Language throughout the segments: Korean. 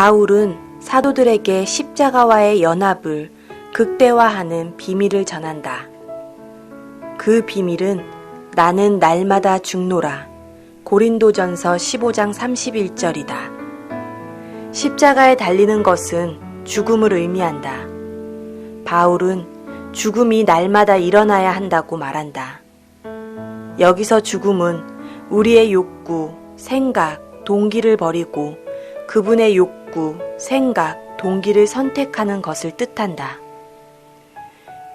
바울은 사도들에게 십자가와의 연합을 극대화하는 비밀을 전한다. 그 비밀은 나는 날마다 죽노라. 고린도전서 15장 31절이다. 십자가에 달리는 것은 죽음을 의미한다. 바울은 죽음이 날마다 일어나야 한다고 말한다. 여기서 죽음은 우리의 욕구, 생각, 동기를 버리고 그분의 욕구, 생각, 동기를 선택하는 것을 뜻한다.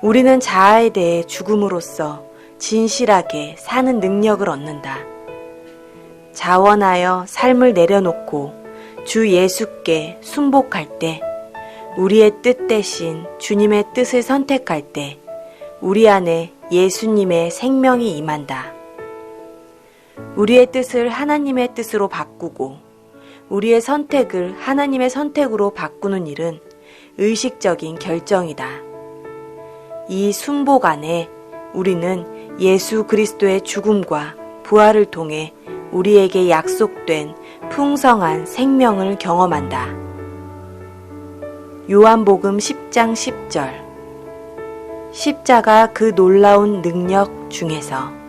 우리는 자아에 대해 죽음으로써 진실하게 사는 능력을 얻는다. 자원하여 삶을 내려놓고 주 예수께 순복할 때, 우리의 뜻 대신 주님의 뜻을 선택할 때, 우리 안에 예수님의 생명이 임한다. 우리의 뜻을 하나님의 뜻으로 바꾸고, 우리의 선택을 하나님의 선택으로 바꾸는 일은 의식적인 결정이다. 이 순복 안에 우리는 예수 그리스도의 죽음과 부활을 통해 우리에게 약속된 풍성한 생명을 경험한다. 요한복음 10장 10절 십자가 그 놀라운 능력 중에서